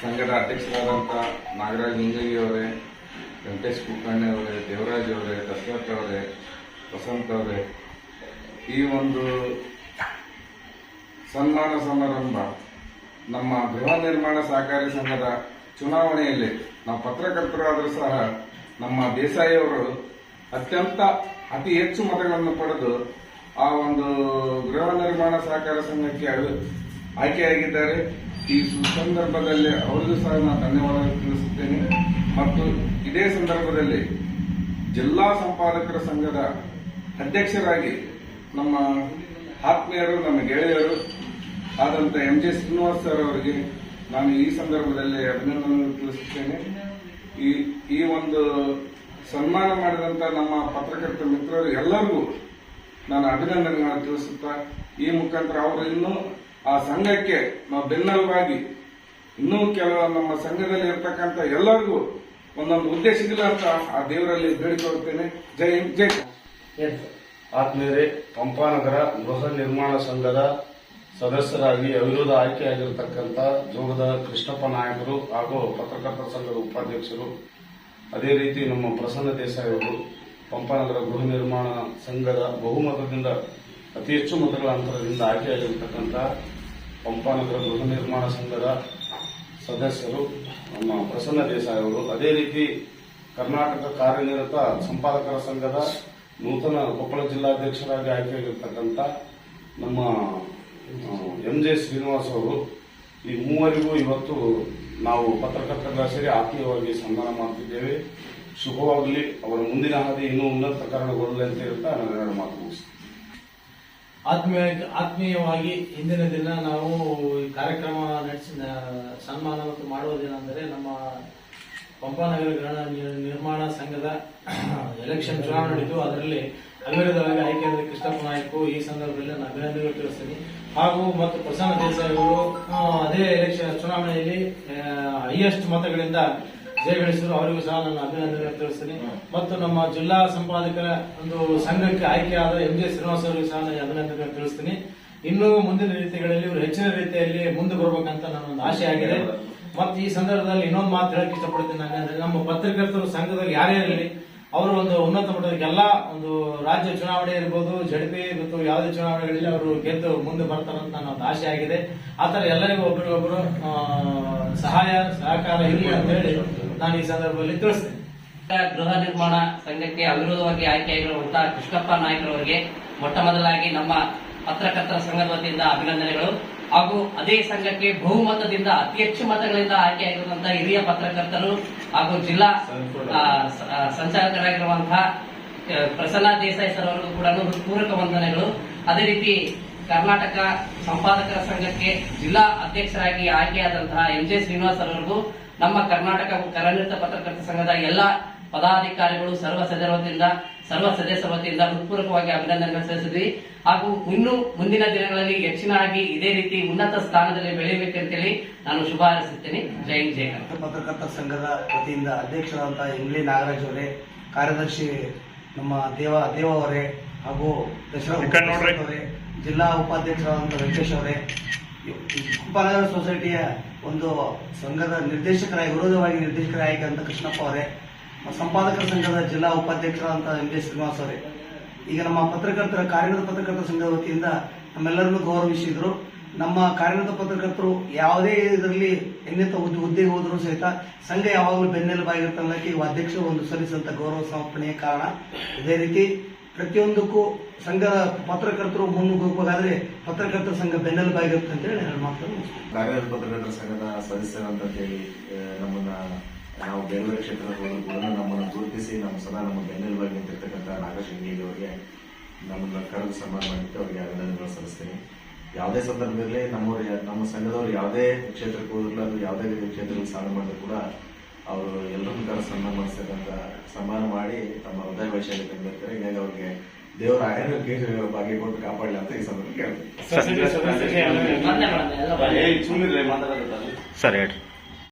ಸಂಘದ ಅಧ್ಯಕ್ಷರಾದಂಥ ನಾಗರಾಜ್ ಹಿಂಜಗಿ ಅವರೇ, ವೆಂಕಟೇಶ್ ಕುಲಕರ್ಣಿ ಅವರೇ, ದೇವರಾಜ್ ಅವರೇ, ದಶರಥ್ ಅವರೇ, ವಸಂತ್ ಅವರೇ, ಈ ಒಂದು ಸನ್ಮಾನ ಸಮಾರಂಭ ನಮ್ಮ ಗೃಹ ನಿರ್ಮಾಣ ಸಹಕಾರಿ ಸಂಘದ ಚುನಾವಣೆಯಲ್ಲಿ ನಾವು ಪತ್ರಕರ್ತರಾದರೂ ಸಹ ನಮ್ಮ ದೇಸಾಯಿ ಅವರು ಅತ್ಯಂತ ಅತಿ ಹೆಚ್ಚು ಮತಗಳನ್ನು ಪಡೆದು ಆ ಒಂದು ಗೃಹ ನಿರ್ಮಾಣ ಸಹಕಾರ ಸಂಘಕ್ಕೆ ಆಯ್ಕೆಯಾಗಿದ್ದಾರೆ. ಈ ಸಂದರ್ಭದಲ್ಲಿ ಅವರಿಗೂ ಸಹ ನಾನು ಧನ್ಯವಾದ ತಿಳಿಸುತ್ತೇನೆ. ಮತ್ತು ಇದೇ ಸಂದರ್ಭದಲ್ಲಿ ಜಿಲ್ಲಾ ಸಂಪಾದಕರ ಸಂಘದ ಅಧ್ಯಕ್ಷರಾಗಿ ನಮ್ಮ ಆತ್ಮೀಯರು, ನಮ್ಮ ಗೆಳೆಯರು ಆದಂತ ಎಂ ಜೆ ಶ್ರೀನಿವಾಸ್ ಸರ್ ಅವರಿಗೆ ನಾನು ಈ ಸಂದರ್ಭದಲ್ಲಿ ಅಭಿನಂದನೆ ತಿಳಿಸುತ್ತೇನೆ. ಈ ಈ ಒಂದು ಸನ್ಮಾನ ಮಾಡಿದಂತ ನಮ್ಮ ಪತ್ರಕರ್ತ ಮಿತ್ರರು ಎಲ್ಲರಿಗೂ ನಾನು ಅಭಿನಂದನೆಗಳನ್ನು ತಿಳಿಸುತ್ತಾ, ಈ ಮುಖಾಂತರ ಅವರು ಇನ್ನೂ ಆ ಸಂಘಕ್ಕೆ ನಾವು ಬೆನ್ನೆಲುಬಾಗಿ ಇನ್ನೂ ಕೆಲವು ನಮ್ಮ ಸಂಘದಲ್ಲಿ ಇರ್ತಕ್ಕಂಥ ಎಲ್ಲರಿಗೂ ಒಂದೊಂದು ಉದ್ದೇಶವಿಲ್ಲ ಅಂತ ಆ ದೇವರಲ್ಲಿ ಬೇಡಿಕೊಳ್ಳುತ್ತೇನೆ ಜೈ ಹಿಂದ್, ಜೈ. ಆತ್ಮೀಯರೇ ಪಂಪಾನಗರ ಗೃಹ ನಿರ್ಮಾಣ ಸಂಘದ ಸದಸ್ಯರಾಗಿ ಅವಿರೋಧ ಆಯ್ಕೆಯಾಗಿರತಕ್ಕಂಥ ಜೋಗದ ಕೃಷ್ಣಪ್ಪ ನಾಯಕರು ಹಾಗೂ ಪತ್ರಕರ್ತರ ಸಂಘದ ಉಪಾಧ್ಯಕ್ಷರು ಅದೇ ರೀತಿ ನಮ್ಮ ಪ್ರಸನ್ನ ದೇಸಾಯಿ ಅವರು ಪಂಪಾನಗರ ಗೃಹ ನಿರ್ಮಾಣ ಸಂಘದ ಬಹುಮತದಿಂದ ಅತಿ ಹೆಚ್ಚು ಮತಗಳ ಅಂತರದಿಂದ ಆಯ್ಕೆಯಾಗಿರತಕ್ಕಂಥ ಪಂಪಾನಗರ ಗೃಹ ನಿರ್ಮಾಣ ಸಂಘದ ಸದಸ್ಯರು, ನಮ್ಮ ಪ್ರಸನ್ನ ದೇಸಾಯಿ ಅವರು. ಅದೇ ರೀತಿ ಕರ್ನಾಟಕ ಕಾರ್ಯನಿರತ ಸಂಪಾದಕರ ಸಂಘದ ನೂತನ ಕೊಪ್ಪಳ ಜಿಲ್ಲಾಧ್ಯಕ್ಷರಾಗಿ ಆಯ್ಕೆಯಾಗಿರ್ತಕ್ಕಂಥ ನಮ್ಮ ಎಂ ಜೆ ಶ್ರೀನಿವಾಸ್ ಅವರು, ಈ ಮೂವರಿಗೂ ಇವತ್ತು ನಾವು ಪತ್ರಕರ್ತರ ಸೇರಿ ಆತ್ಮೀಯವಾಗಿ ಸನ್ಮಾನ ಮಾಡ್ತಿದ್ದೇವೆ. ಶುಭವಾಗಲಿ. ಅವರ ಮುಂದಿನ ಹಾದಿ ಇನ್ನೂ ಉನ್ನತೀಕರಣಗೊಳ್ಳಲಿ ಅಂತ ಹೇಳ್ತಾ ನಾನು ಎರಡು ಮಾತು ಮುಗಿಸ್ತೀನಿ. ಆತ್ಮೀಯ, ಆತ್ಮೀಯವಾಗಿ ಇಂದಿನ ದಿನ ನಾವು ಈ ಕಾರ್ಯಕ್ರಮ ನಡೆಸಿ ಸನ್ಮಾನ ಮತ್ತು ಮಾಡುವುದೇನೆಂದರೆ ನಮ್ಮ ಪಂಪಾನಗರ ಗ್ರಹಣ ನಿರ್ಮಾಣ ಸಂಘದ ಎಲೆಕ್ಷನ್ ಚುನಾವಣೆ ನಡೆಯಿತು ಅದರಲ್ಲಿ ಅವಿರೋಧವಾಗಿ ಆಯ್ಕೆಯಾದ ಕೃಷ್ಣಪ್ಪ ನಾಯ್ಕು ಈ ಸಂದರ್ಭದಲ್ಲಿ ನಾನು ಅಭಿನಂದನೆ ತಿಳಿಸ್ತೀನಿ. ಹಾಗೂ ಮತ್ತು ಪ್ರಸನ್ನ ದೇಸಾಯಿ ಅವರು ಅದೇ ಎಲೆಕ್ಷನ್ ಚುನಾವಣೆಯಲ್ಲಿ ಹೈಯೆಸ್ಟ್ ಮತಗಳಿಂದ ಜಯಗಳಿಸಿದ್ರು ಅವರಿಗೂ ಸಹ ನಾನು ಅಭಿನಂದನೆ ತಿಳಿಸ್ತೀನಿ. ಮತ್ತು ನಮ್ಮ ಜಿಲ್ಲಾ ಸಂಪಾದಕರ ಒಂದು ಸಂಘಕ್ಕೆ ಆಯ್ಕೆಯಾದ ಎಂ ಜೆ ಶ್ರೀನಿವಾಸ್ ಅವರಿಗೂ ಸಹ ನಾನು ಅಭಿನಂದನೆ ತಿಳಿಸ್ತೀನಿ. ಇನ್ನೂ ಮುಂದಿನ ರೀತಿಗಳಲ್ಲಿ ಇವರು ಹೆಚ್ಚಿನ ರೀತಿಯಲ್ಲಿ ಮುಂದೆ ಬರಬೇಕಂತ ನನ್ನ ಒಂದು ಆಶೆ ಆಗಿದೆ. ಮತ್ತು ಈ ಸಂದರ್ಭದಲ್ಲಿ ಇನ್ನೊಂದು ಮಾತು ಹೇಳಕ್ಕೆ ಇಷ್ಟಪಡ್ತೀನಿ ನಾನು ನಮ್ಮ ಪತ್ರಕರ್ತರು ಸಂಘದಲ್ಲಿ ಯಾರೇ ಇರಲಿ, ಅವರು ಒಂದು ಉನ್ನತ ಮಟ್ಟದ ಎಲ್ಲ ಒಂದು ರಾಜ್ಯ ಚುನಾವಣೆ ಇರ್ಬೋದು ಜಡಪಿ ಮತ್ತು ಯಾವುದೇ ಚುನಾವಣೆಗಳಲ್ಲಿ ಅವರು ಗೆದ್ದು ಮುಂದೆ ಬರ್ತಾರಂತ ನನ್ನ ಒಂದು ಆಶೆ ಆಗಿದೆ. ಆ ಥರ ಎಲ್ಲರಿಗೂ ಒಬ್ಬರಿಗೊಬ್ಬರು ಸಹಾಯ, ಸಹಕಾರ ಇರಲಿ ಅಂತ ಹೇಳಿ ನಾನು ಈ ಸಂದರ್ಭದಲ್ಲಿ ತಿಳಿಸ್ತೇನೆ. ಗೃಹ ನಿರ್ಮಾಣ ಸಂಘಕ್ಕೆ ಅವಿರೋಧವಾಗಿ ಆಯ್ಕೆಯಾಗಿರುವಂತಹ ಕೃಷ್ಣಪ್ಪ ನಾಯ್ಕರವರಿಗೆ ಮೊಟ್ಟ ಮೊದಲಾಗಿ ನಮ್ಮ ಪತ್ರಕರ್ತರ ಸಂಘದ ವತಿಯಿಂದ ಅಭಿನಂದನೆಗಳು. ಹಾಗೂ ಅದೇ ಸಂಘಕ್ಕೆ ಬಹುಮತದಿಂದ ಅತಿ ಹೆಚ್ಚು ಮತಗಳಿಂದ ಆಯ್ಕೆಯಾಗಿರುವಂತಹ ಹಿರಿಯ ಪತ್ರಕರ್ತರು ಹಾಗೂ ಜಿಲ್ಲಾ ಸಂಚಾಲಕರಾಗಿರುವಂತಹ ಪ್ರಸನ್ನ ದೇಸಾಯಿ ಸರ್ ಅವರಿಗೂ ಕೂಡ ಪೂರಕ ವಂದನೆಗಳು. ಅದೇ ರೀತಿ ಕರ್ನಾಟಕ ಸಂಪಾದಕರ ಸಂಘಕ್ಕೆ ಜಿಲ್ಲಾ ಅಧ್ಯಕ್ಷರಾಗಿ ಆಯ್ಕೆಯಾದಂತಹ ಎಂ ಜೆ ಶ್ರೀನಿವಾಸ್ ಅವರಿಗೂ ನಮ್ಮ ಕರ್ನಾಟಕ ಕರನಿರತ ಪತ್ರಕರ್ತ ಸಂಘದ ಎಲ್ಲ ಪದಾಧಿಕಾರಿಗಳು ಸರ್ವ ಸದಸ್ಯರ ವತಿಯಿಂದ ಸರ್ವ ಸದಸ್ಯ ವತಿಯಿಂದ ಹೃತ್ಪೂರ್ವಕವಾಗಿ ಅಭಿನಂದನೆಗಳು ಸಲ್ಲಿಸಿದ್ವಿ. ಹಾಗೂ ಇನ್ನು ಮುಂದಿನ ದಿನಗಳಲ್ಲಿ ಹೆಚ್ಚಿನಾಗಿ ಇದೇ ರೀತಿ ಉನ್ನತ ಸ್ಥಾನದಲ್ಲಿ ಬೆಳೆಯಬೇಕಂತೇಳಿ ನಾನು ಶುಭ ಹಾರೈಸುತ್ತೇನೆ. ಜೈ ಜಯ ಪತ್ರಕರ್ತ ಪತ್ರಕರ್ತರ ಸಂಘದ ವತಿಯಿಂದ ಅಧ್ಯಕ್ಷರಾದಂತಹ ಇಂಗ್ಲಿ ನಾಗರಾಜ್ ಅವರೇ ಕಾರ್ಯದರ್ಶಿ ನಮ್ಮ ದೇವ ದೇವ ಅವರೇ ಹಾಗೂ ದಶರಥ ಅವರೇ ಜಿಲ್ಲಾ ಉಪಾಧ್ಯಕ್ಷರಾದಂತಹ ವೆಂಕಟೇಶ್ ಅವರೇ ಕುಪ್ಪನಗರ ಸೊಸೈಟಿಯ ಒಂದು ಸಂಘದ ನಿರ್ದೇಶಕರಾಗಿ, ವಿರೋಧವಾಗಿ ನಿರ್ದೇಶಕರಾಯಕ ಅಂತ ಕೃಷ್ಣಪ್ಪ ಅವರೇ, ಸಂಪಾದಕರ ಸಂಘದ ಜಿಲ್ಲಾ ಉಪಾಧ್ಯಕ್ಷರಾದಂತ ಎಂ ಜೆ ಶ್ರೀನಿವಾಸ್ ಅವರೇ. ಈಗ ನಮ್ಮ ಪತ್ರಕರ್ತರ, ಕಾರ್ಯನಿರತ ಪತ್ರಕರ್ತರ ಸಂಘದ ವತಿಯಿಂದ ನಮ್ಮೆಲ್ಲರನ್ನು ಗೌರವಿಸಿದ್ರು. ನಮ್ಮ ಕಾರ್ಯನಿರತ ಪತ್ರಕರ್ತರು ಯಾವುದೇ ಇದರಲ್ಲಿ ಎನ್ನಿತ ಹುದ್ದೆ- ಹುದ್ದೆಗೆ ಹೋದರೂ ಸಹಿತ ಸಂಘ ಯಾವಾಗಲೂ ಬೆನ್ನೆಲುಬಾಗಿರುತ್ತನ್ನಕ್ಕೆ ಇವು ಅಧ್ಯಕ್ಷರು ಒಂದು ಸಲ್ಲಿಸಿದಂತ ಗೌರವ ಸಮರ್ಪಣೆಯ ಕಾರಣ. ಇದೇ ರೀತಿ ಪ್ರತಿಯೊಂದಕ್ಕೂ ಸಂಘದ ಪತ್ರಕರ್ತರು ಮುನ್ನುಗ್ಗಬೇಕಾದ್ರೆ ಪತ್ರಕರ್ತರ ಸಂಘ ಬೆನ್ನೆಲುಬಾಗಿರುತ್ತೆ ಅಂತ ಹೇಳಿ ಎರಡು ಮಾತನ್ನು ನಾಗರಾಜ ಪತ್ರಕರ್ತರ ಸಂಘದ ಸದಸ್ಯರಂತ ಹೇಳಿ ನಮ್ಮನ್ನ, ನಾವು ಕ್ಷೇತ್ರದಲ್ಲಿ ಕೂಡ ನಮ್ಮನ್ನು ಗುರುತಿಸಿ ನಮ್ಮ ಸದಾ ನಮ್ಮ ಬೆನ್ನೆಲುಬಾಗಿ ನಿಂತಿರ್ತಕ್ಕಂಥ ನಾಗೇಶ್ ಹಿಂಗೇಜ್ ಅವರಿಗೆ ನಮ್ಮನ್ನ ಕರೆದು ಸನ್ಮಾನ ಮಾಡಿದ್ದು ಅವರಿಗೆ ಅಭಿನಂದನೆಗಳು ಸಲ್ಲಿಸ್ತೀನಿ. ಯಾವುದೇ ಸಂದರ್ಭದಲ್ಲಿ ನಮ್ಮವರು, ನಮ್ಮ ಸಂಘದವರು ಯಾವುದೇ ಕ್ಷೇತ್ರಕ್ಕೆ ಹೋದ್ರಲ್ಲ ಅದು ಯಾವುದೇ ಕ್ಷೇತ್ರದಲ್ಲಿ ಸಾಧನೆ ಮಾಡಿದ್ರು ಕೂಡ ಅವರು ಎಲ್ಲರೂ ಕೂಡ ಸನ್ಮಾನ ಮಾಡಿಸ್ತಕ್ಕಂಥ ಸನ್ಮಾನ ಮಾಡಿ ತಮ್ಮ ಹೃದಯ ವೈಶಾಲಿ ತಂದಿರ್ತಾರೆ ಹೀಗಾಗಿ ಅವ್ರಿಗೆ ದೇವರ ಆಯನ ಬಾಗಿ ಕೊಟ್ಟು ಕಾಪಾಡಲಿ ಅಂತ ಈ ಸಂದರ್ಭ ಕೇಳ್ತೀನಿ. ಸರಿ ಹೇಳ್ರಿ